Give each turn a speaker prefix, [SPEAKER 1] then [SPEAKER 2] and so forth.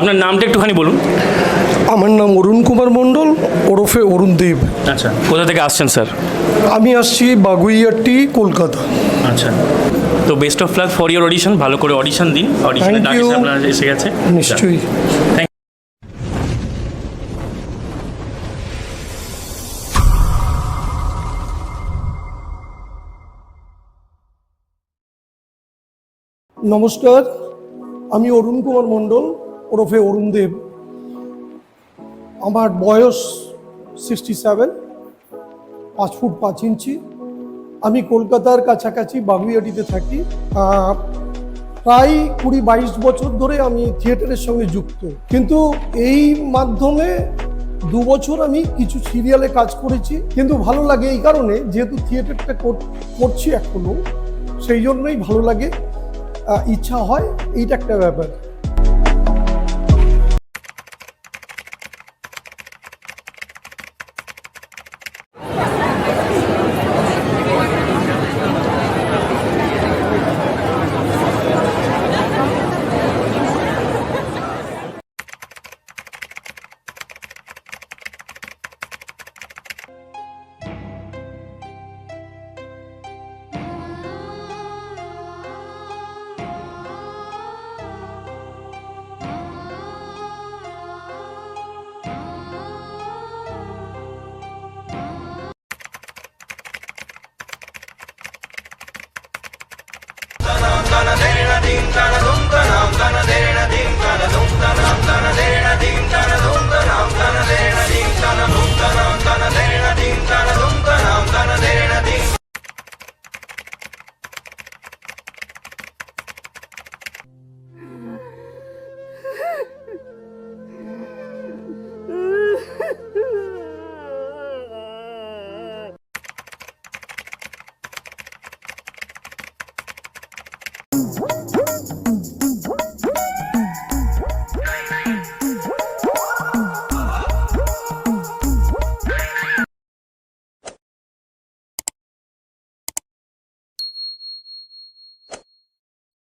[SPEAKER 1] আপনার নামটা একটুখানি বলুন।
[SPEAKER 2] আমার নাম অরুণ কুমার মণ্ডল ওরফে অরুণ দেব।
[SPEAKER 1] আচ্ছা কোথা থেকে আসছেন স্যার?
[SPEAKER 2] আমি আসছি বাগুইয়াটি কলকাতা।
[SPEAKER 1] আচ্ছা তো best of luck for your audition ভালো করে অডিশন দিন। অডিশনে ডাক এসে আপনার এসে গেছে।
[SPEAKER 2] নিশ্চয়ই। নমস্কার আমি অরুণ কুমার মণ্ডল ওরফে অরুণ দেব আমার বয়স সিক্সটি সেভেন পাঁচ ফুট পাঁচ ইঞ্চি। আমি কলকাতার কাছাকাছি বাগুইয়াটিতে থাকি। প্রায় কুড়ি বাইশ বছর ধরে আমি থিয়েটারের সঙ্গে যুক্ত। কিন্তু এই মাধ্যমে দু বছর আমি কিছু সিরিয়ালে কাজ করেছি। কিন্তু ভালো লাগে এই কারণে, যেহেতু থিয়েটারটা কর- করছি এখনও, সেই জন্যই ভালো লাগে। ইচ্ছা হয়, এইটা একটা ব্যাপার।